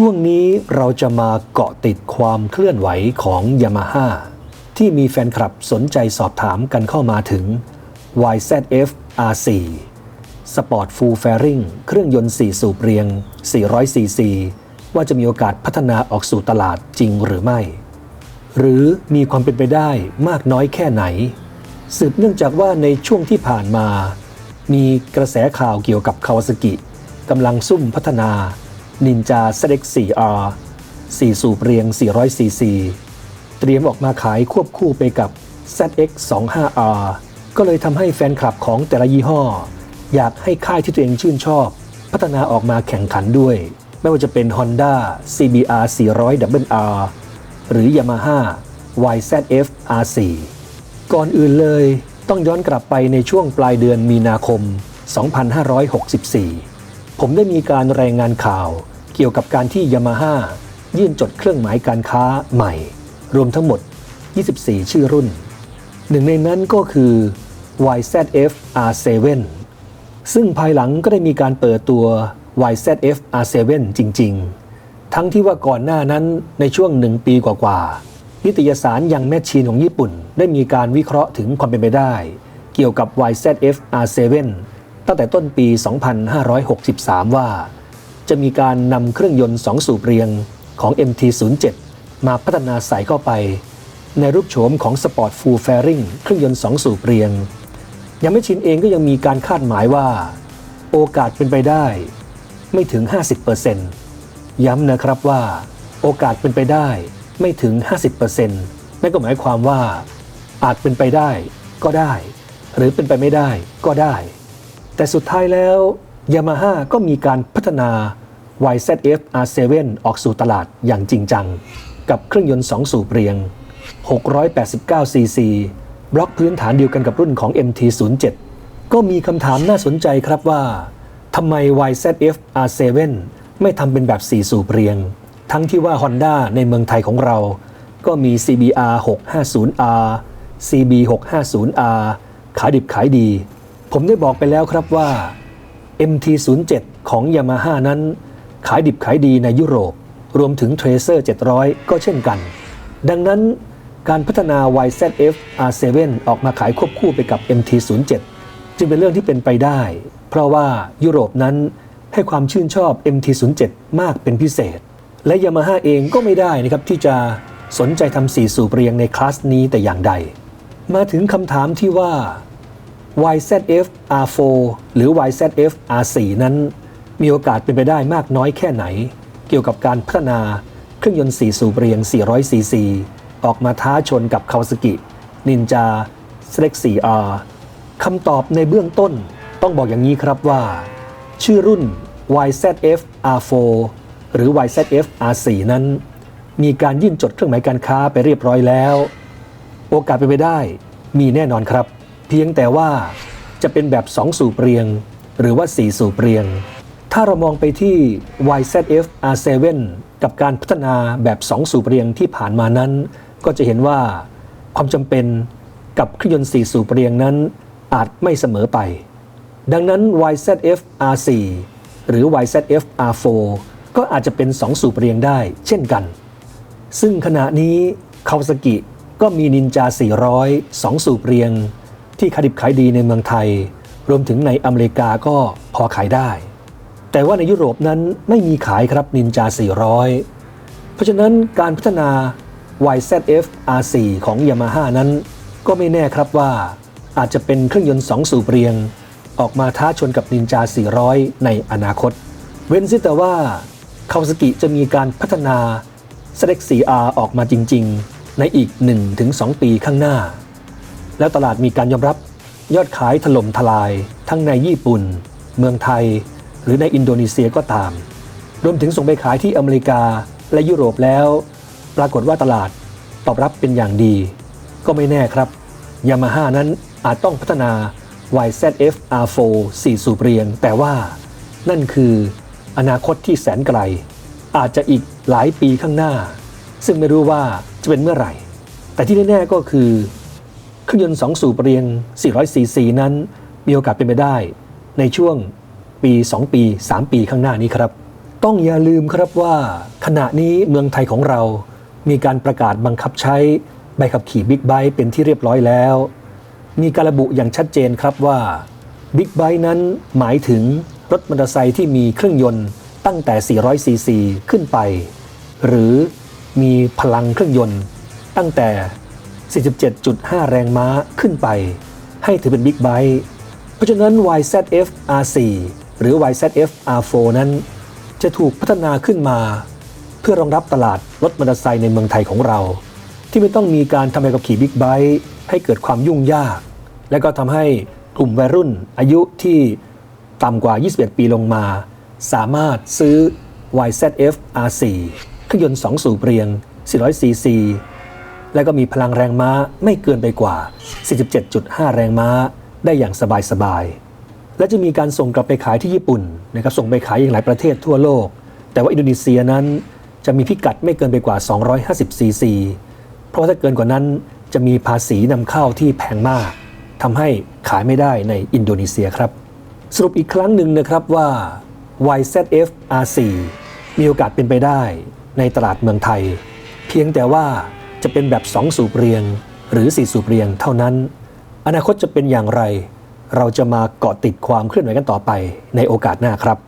ช่วงนี้เราจะมาเกาะติดความเคลื่อนไหวของ Yamaha ที่มีแฟนคลับสนใจสอบถามกันเข้ามาถึง YZF R4 Sport Full Fairing เครื่องยนต์ 4 สูบเรียง 400cc ว่าจะมีโอกาสพัฒนาออกสู่ตลาดจริงหรือไม่ หรือมีความเป็นไปได้มากน้อยแค่ไหน สืบเนื่องจากว่าในช่วงที่ผ่านมา มีกระแสข่าวเกี่ยวกับคาวาซากิกำลังซุ่มพัฒนา Ninja ZX 4R 4 สูบเรียง 400cc เตรียมออกมาขายควบคู่ไปกับ ZX 25R ก็เลยทำให้แฟนคลับของแต่ละยี่ห้อ อยากให้ค่ายที่ตัวเองชื่นชอบ พัฒนาออกมาแข่งขันด้วย ไม่ว่าจะเป็น Honda CBR 400 WR หรือ Yamaha YZF R4 ก่อนอื่นเลยต้องย้อนกลับไปในช่วงปลายเดือนมีนาคม 2564 ผมได้มีการรายงานข่าวเกี่ยวกับการที่ Yamaha ยื่นจดเครื่องหมายการค้าใหม่ รวมทั้งหมด 24 ชื่อรุ่น หนึ่งในนั้นก็คือ YZF R7 ซึ่งภายหลังก็ได้มีการเปิดตัว YZF R7 จริง ๆ ทั้งที่ว่าก่อนหน้านั้นในช่วงหนึ่งปีกว่าๆนิตยสารยังแมชชีนของญี่ปุ่น ได้มีการวิเคราะห์ถึงความเป็นไปได้ เกี่ยวกับ YZF R7 ตั้งแต่ต้นปี 2563 ว่า จะมีการนำเครื่องยนต์2สูบเรียงของ MT07 มาพัฒนาใส่เข้าไป ในรูปโฉมของ Sport Full Fairing เครื่องยนต์2สูบเรียง ยังไม่ชินเองก็ยังมีการคาดหมายว่า โอกาสเป็นไปได้ ไม่ถึง 50%ย้ำนะครับว่า โอกาสเป็นไปได้ไม่ถึง 50%นั่นก็หมายความว่า อาจเป็นไปได้ก็ได้ หรือเป็นไปไม่ได้ก็ได้ แต่สุดท้ายแล้ว Yamaha ก็มีการพัฒนา YZF R7 ออกสู่ตลาดอย่างจริงจัง กับเครื่องยนต์ 2 สูบเรียง 689cc บล็อกพื้นฐานเดียวกันกับรุ่นของ MT07 ก็มีคำถามน่าสนใจครับว่าทำไม YZF R7 ไม่ทำเป็นแบบ 4 สูบเรียง ทั้งที่ว่า Honda ในเมืองไทยของเรา ก็มี CBR 650R CB 650R ขายดิบขายดี ผมได้บอกไปแล้วครับว่า MT07 ของ Yamaha นั้น ขายดิบขายดีในยุโรป รวมถึง Tracer 700 ก็เช่นกัน ดังนั้นการพัฒนา YZF R7 ออกมาขายควบคู่ไปกับ MT07 จึงเป็นเรื่องที่เป็นไปได้ เพราะว่ายุโรปนั้นให้ความชื่นชอบ MT07 มากเป็นพิเศษ และ Yamaha เองก็ไม่ได้นะครับที่จะสนใจทำสีสูบเรียงในคลาสนี้แต่อย่างใด มาถึงคำถามที่ว่า YZF R4 หรือ YZF R4 นั้น มีโอกาสเป็นไปได้มากน้อยแค่ไหน เกี่ยวกับการพัฒนาเครื่องยนต์4สูบเรียง 400cc ออกมาท้าชนกับ Kawasaki Ninja ZX-4R คำตอบในเบื้องต้นต้องบอกอย่างนี้ครับว่า ชื่อรุ่น YZF R4 หรือ YZF R4 นั้น มีการยื่นจดเครื่องหมายการค้าไปเรียบร้อยแล้ว โอกาสเป็นไปได้มีแน่นอนครับ เพียงแต่ว่าจะเป็นแบบ2สูบเรียง หรือว่า 4 สูบเรียง ถ้าเรามองไปที่ YZF R7 กับการพัฒนาแบบ 2 สูบเรียงที่ผ่านมานั้น ก็จะเห็นว่าความจำเป็นกับเครื่องยนต์ 4 สูบเรียงนั้นอาจไม่เสมอไป ดังนั้น YZF R4 หรือ YZF R4 ก็อาจจะเป็น 2 สูบเรียงได้เช่นกัน ซึ่งขณะนี้คาวาซากิก็มีนินจา 400 2 สูบเรียง ที่ขายดิบขายดีในเมืองไทย รวมถึงในอเมริกาก็พอขายได้ แต่ว่าในยุโรปนั้นไม่มีขายครับนินจา 400 เพราะฉะนั้นการพัฒนา YZF R4 ของ Yamaha นั้นก็ไม่แน่ครับว่าอาจจะเป็นเครื่องยนต์ 2 สูบเรียง ออกมาท้าชนกับนินจา 400 ในอนาคต เว้นซิแต่ว่าคาวาซากิจะมีการพัฒนา Select 4R ออกมาจริง ๆ ในอีก 1-2 ปีข้างหน้า แล้วตลาดมีการยอมรับยอดขายถล่มทลาย ทั้งในญี่ปุ่น เมืองไทย หรือในอินโดนีเซียก็ตาม รวมถึงส่งไปขายที่อเมริกาและยุโรปแล้ว ปรากฏว่าตลาดตอบรับเป็นอย่างดี ก็ไม่แน่ครับยามาฮ่านั้นอาจต้องพัฒนา YZF R4 4 สูบเรียง แต่ว่านั่นคืออนาคตที่แสนไกล อาจจะอีกหลายปีข้างหน้า ซึ่งไม่รู้ว่าจะเป็นเมื่อไหร่ แต่ที่แน่ๆก็คือ เครื่องยนต์2สูบเรียง 400cc นั้น มีโอกาสเป็นไปได้ ในช่วงปี 2 ปี 3 ปีข้างหน้านี้ครับ ต้องอย่าลืมครับว่า ขณะนี้เมืองไทยของเรา มีการประกาศบังคับใช้ใบขับขี่บิ๊กไบค์เป็นที่เรียบร้อยแล้ว มีการระบุอย่างชัดเจนครับว่าบิ๊กไบค์นั้นหมายถึงรถมอเตอร์ไซค์ที่มีเครื่องยนต์ตั้งแต่ 400 ซีซีขึ้นไป หรือมีพลังเครื่องยนต์ตั้งแต่ 47.5 แรงม้าขึ้นไป ให้ถือเป็นบิ๊กไบค์เพราะฉะนั้น YZF R4 หรือ YZF R4 นั้น จะถูกพัฒนาขึ้นมา เพื่อรองรับตลาดรถมอเตอร์ไซค์ในเมืองไทยของเรา ที่ไม่ต้องมีการทำใบขับขี่บิ๊กไบค์ให้เกิดความยุ่งยาก และก็ทำให้กลุ่มวัยรุ่นอายุที่ต่ำกว่า 21 ปีลงมา สามารถซื้อ YZF R4 เครื่องยนต์ 2 สูบเรียง 400ซีซี และก็มีพลังแรงม้าไม่เกินไปกว่า 47.5 แรงม้า ได้อย่างสบายๆ และจะมีการส่งกลับไปขายที่ญี่ปุ่นนะครับส่งไปขายอย่างหลายประเทศทั่วโลก แต่ว่าอินโดนีเซียนั้นจะมีพิกัดไม่เกินไปกว่า 250 ซีซี เพราะถ้าเกินกว่านั้นจะมีภาษีนำเข้าที่แพงมากทำให้ขายไม่ได้ในอินโดนีเซียครับ สรุปอีกครั้งหนึ่งนะครับว่า YZF R4 มีโอกาสเป็นไปได้ในตลาดเมืองไทย เพียงแต่ว่า จะเป็นแบบ 2 สูบเรียงหรือ 4 สูบเรียงเท่านั้น อนาคตจะเป็นอย่างไร เราจะมาเกาะติดความเคลื่อนไหวกันต่อไปในโอกาสหน้าครับ